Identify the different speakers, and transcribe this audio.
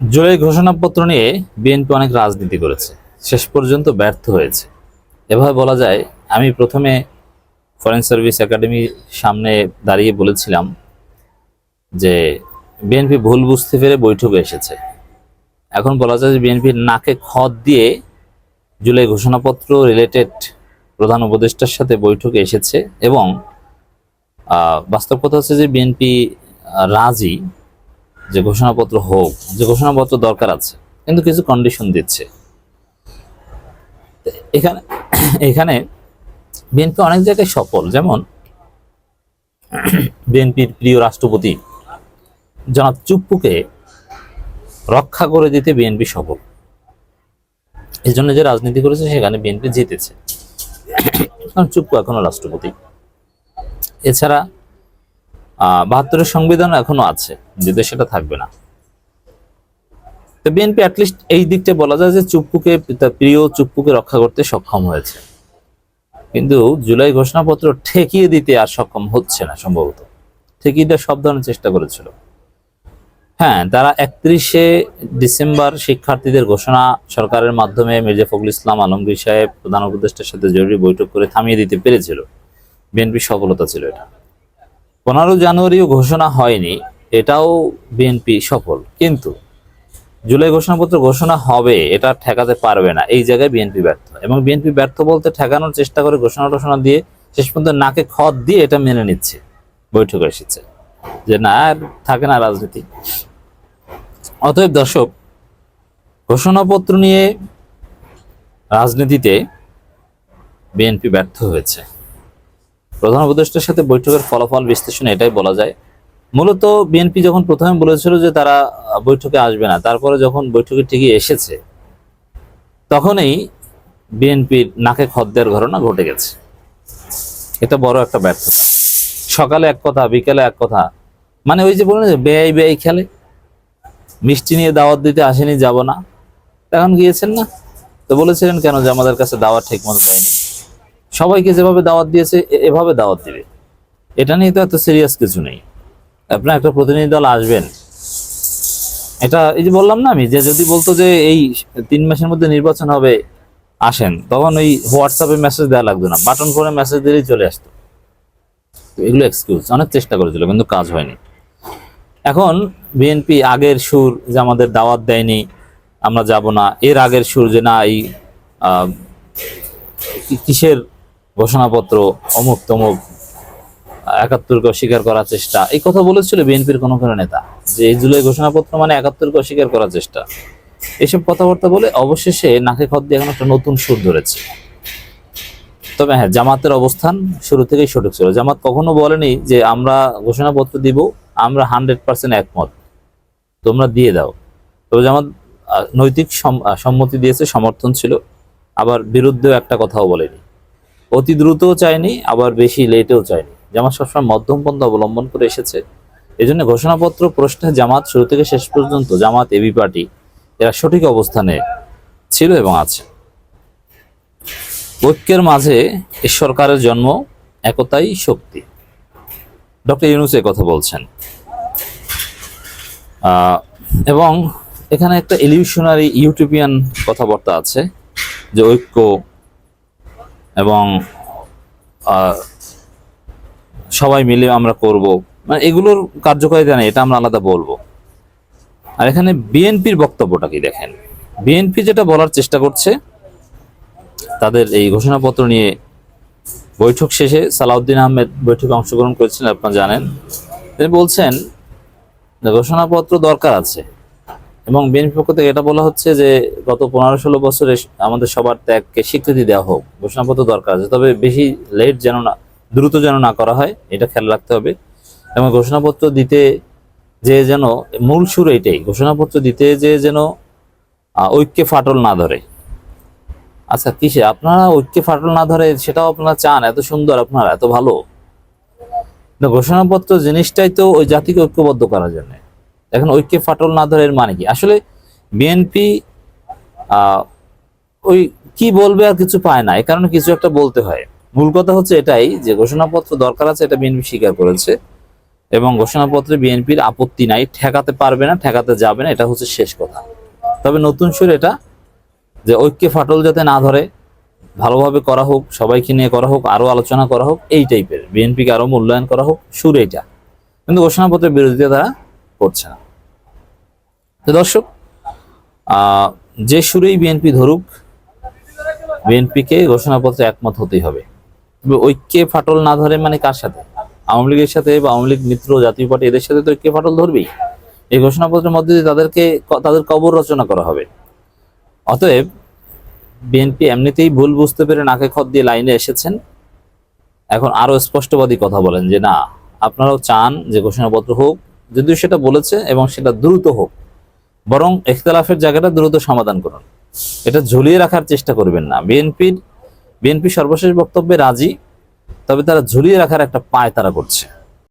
Speaker 1: জুলাই ঘোষণাপত্র নিয়ে বিএনপি অনেক রাজনীতি করেছে। শেষ পর্যন্ত ব্যর্থ হয়েছে। এভাবে বলা যায়, আমি প্রথমে ফরেন সার্ভিস একাডেমির সামনে দাঁড়িয়ে বলেছিলাম যে, বিএনপি ভুল বুঝতে পেরে বৈঠকে এসেছে। এখন বলা যায় যে বিএনপির নাকে খত দিয়ে জুলাই ঘোষণাপত্র রিলেটেড প্রধান উপদেষ্টার সাথে বৈঠকে এসেছে এবং বাস্তব কথা হচ্ছে যে, বিএনপি রাজি যে ঘোষণাপত্র হোক, যে ঘোষণাপত্র দরকার আছে, কিন্তু কিছু কন্ডিশন দিচ্ছে। এখানে এখানে বিএনপি অনেক জায়গায় সফল, যেমন বিএনপির প্রিয় রাষ্ট্রপতি জনাব চুপ্পুকে রক্ষা করে দিতে বিএনপি সফল। এই জন্য যে রাজনীতি করেছে, সেখানে বিএনপি জিতেছে। কারণ চুপ্পু এখনও রাষ্ট্রপতি। এছাড়া বাহাত্তরের সংবিধান এখনও আছে যদি সেটা থাকবে না। তো বিএনপি অ্যাটলিস্ট এই দিকটা বলা যায় যে চুপ্পুকে, তার প্রিয় চুপ্পুকে রক্ষা করতে সক্ষম হয়েছে। কিন্তু জুলাই ঘোষণাপত্র ঠেকিয়ে দিতে আর সক্ষম হচ্ছে না সম্ভবত। ঠেকিয়ে দেওয়ার সব ধরনের চেষ্টা করেছিল। হ্যাঁ তারা একত্রিশে ডিসেম্বর শিক্ষার্থীদের ঘোষণা সরকারের মাধ্যমে মির্জা ফখরুল ইসলাম, আলমগীর সাহেব, প্রধান উপদেষ্টার সাথে জরুরি বৈঠক করে থামিয়ে দিতে পেরেছিল। বিএনপির সফলতা ছিল এটা। পনেরো জানুয়ারিও ঘোষণা হয়নি, এটাও বিএনপি সফল। কিন্তু জুলাই ঘোষণাপত্র ঘোষণা হবে, এটা ঠেকাতে পারবে না। এই জায়গায় বিএনপি ব্যর্থ। এবং বিএনপি ব্যর্থ বলতে ঠেকানোর চেষ্টা করে ঘোষণা টোষণা দিয়ে শেষ পর্যন্ত নাকে খত দিয়ে এটা মেনে নিচ্ছে। বৈঠকে এসেছে। যে না, আর থাকে না রাজনীতি। অতএব দর্শক, ঘোষণাপত্র নিয়ে রাজনীতিতে বিএনপি ব্যর্থ হয়েছে। প্রধান উপদেষ্টার সাথে বৈঠকের ফলাফল বিশ্লেষণ এটাই বলা যায়। মূলত বিএনপি যখন প্রথমে বলেছিল যে তারা বৈঠকে আসবে না, তারপরে যখন বৈঠকে ঠিকই এসেছে, তখনই বিএনপির নাকে খদ্দের ঘটনা ঘটে গেছে। এটা বড় একটা ব্যর্থতা। সকালে এক কথা, বিকেলে এক কথা মানে ওই যে বললেন যে বেআই বেআই খেলে। মিষ্টি নিয়ে দাওয়াত দিতে আসেনি, যাব না। এখন গিয়েছেন না। তো বলেছিলেন কেন যে আমাদের কাছে দাওয়াত ঠিক মতো দেয়নি? সবাইকে যেভাবে দাওয়াত দিয়েছে এভাবে দাওয়াত দিবে। এটা নিয়ে তো এত সিরিয়াস কিছু নেই। আপনার একটা প্রতিনিধি দল আসবেন। এটা, এই যে বললাম না আমি, যে যদি বলতো যে এই তিন মাসের মধ্যে নির্বাচন হবে, আসেন, তখন ওই হোয়াটসঅ্যাপে মেসেজ দেওয়া লাগতো না। বাটন ফোনে মেসেজ দিলেই চলে আসতো। এগুলো এক্সকিউজ অনেক চেষ্টা করেছিল, কিন্তু কাজ হয়নি। এখন বিএনপি আগের সুর যে আমাদের দাওয়াত দেয়নি, আমরা যাব না। এর আগের সুর যে না, এই কিসের ঘোষণাপত্র, অমুক তমুক, একাত্তরকে অস্বীকার করার চেষ্টা। এই কথা বলেছিল বিএনপির কোনো কোনো নেতা, যে এই জুলাই ঘোষণাপত্র মানে একাত্তরকে অস্বীকার করার চেষ্টা। এসব কথাবার্তা বলে অবশেষে নাকে খত দিয়ে এখন একটা নতুন সুর ধরেছে। তবে হ্যাঁ জামাতের অবস্থান শুরু থেকেই সঠিক ছিল। জামাত কখনো বলেনি যে আমরা ঘোষণাপত্র দিব, আমরা হান্ড্রেড পার্সেন্ট একমত। তোমরা দিয়ে দাও। তবে জামাত নৈতিক সম- সম্মতি দিয়েছে, সমর্থন ছিল। আবার বিরুদ্ধেও একটা কথাও বলেনি। অতি দ্রুতও চায়নি, আবার বেশি লেটেও চায়নি। জামাত সবসময় মধ্যম পন্থা অবলম্বন করে এসেছে। এই জন্য ঘোষণাপত্র, প্রশ্নে জামাত শুরু থেকে শেষ পর্যন্ত জামাত, এবি পার্টি, এরা সঠিক অবস্থানে ছিল এবং আছে। ঐক্যের মাঝে এই সরকারের জন্ম, একতাই শক্তি। ডক্টর ইউনুস এ কথা বলছেন। এবং এখানে একটা ইলিউশনারি ইউটোপিয়ান কথাবার্তা আছে, যে ঐক্য এবং সবাই মিলে আমরা করব। মানে এগুলোর কার্যকারিতা নেই, এটা আমরা আলাদা বলব। আর এখানে বিএনপির বক্তব্যটা কি দেখেন? বিএনপি যেটা বলার চেষ্টা করছে, তাদের এই ঘোষণাপত্র নিয়ে বৈঠক শেষে সালাউদ্দিন আহমেদ বৈঠকে অংশগ্রহণ করেছিলেন, আপনারা জানেন। তিনি বলছেন, ঘোষণাপত্র দরকার আছে। এবং বিএনপি পক্ষ থেকে এটা বলা হচ্ছে যে গত পনেরো ষোলো বছরে আমাদের সবার ত্যাগকে স্বীকৃতি দেওয়া হোক, ঘোষণাপত্র দরকার আছে। তবে বেশি লেট যেন না, দ্রুত যেন না করা হয়, এটা খেয়াল রাখতে হবে। এবং ঘোষণাপত্র দিতে যে যেন, মূল সুর এইটাই ঘোষণাপত্র দিতে যে যেন ঐক্যে ফাটল না ধরে। আচ্ছা কিসে? আপনারা ঐক্যে ফাটল না ধরে, সেটাও আপনারা চান, এত সুন্দর আপনারা, এত ভালো। ঘোষণাপত্র জিনিসটাই তো ওই জাতিকে ঐক্যবদ্ধ করার জন্য। এখন ঐক্যে ফাটল না ধরে এর মানে কি? আসলে বিএনপি ওই কি বলবে আর কিছু পায় না এই কারণে কিছু একটা বলতে হয়। মূল কথা হচ্ছে এটাই যে ঘোষণাপত্র দরকার আছে, এটা বিএনপি স্বীকার করেছে। এবং ঘোষণাপত্রে বিএনপির আপত্তি নাই, ঠেকাতে পারবে না, ঠেকাতে যাবে না, এটা হচ্ছে শেষ কথা। তবে নতুন সুর এটা যে ঐক্যে ফাটল যাতে না ধরে, ভালোভাবে করা হোক, সবাইকে নিয়ে করা হোক আরও আলোচনা করা হোক, এই টাইপের বিএনপিকে আরও মূল্যায়ন করা হোক, সুর এইটা। কিন্তু ঘোষণাপত্রের বিরোধিতা তারা করছে না। দর্শক যে সুরেই বিএনপি ধরুক বিএনপিকে ঘোষণাপত্রে একমত হতেই হবে। ঐক্যে ফাটল না ধরে মানে কার সাথে? আওয়ামী লীগের সাথে বা আওয়ামী লীগ মিত্র, জাতীয় পার্টি, এদের সাথে তো ঐক্যে ফাটল ধরবেই। এই ঘোষণাপত্রের মধ্যে দিয়ে তাদেরকে তাদের কবর রচনা করা হবে। অতএব বিএনপি এমনিতেই ভুল বুঝতে পেরে নাকে খত দিয়ে লাইনে এসেছেন। এখন আরও স্পষ্টবাদী কথা বলেন যে, না, আপনারাও চান যে ঘোষণাপত্র হোক যদিও সেটা বলেছে এবং সেটা দ্রুত হোক, বরং ইখতলাফের জায়গাটা দ্রুত সমাধান করুন। এটা ঝুলিয়ে রাখার চেষ্টা করবেন না। বিএনপির, বিএনপি সর্বশেষ বক্তব্যে রাজি, তবে তারা ঝুলিয়ে রাখার একটা পায় তারা করছে।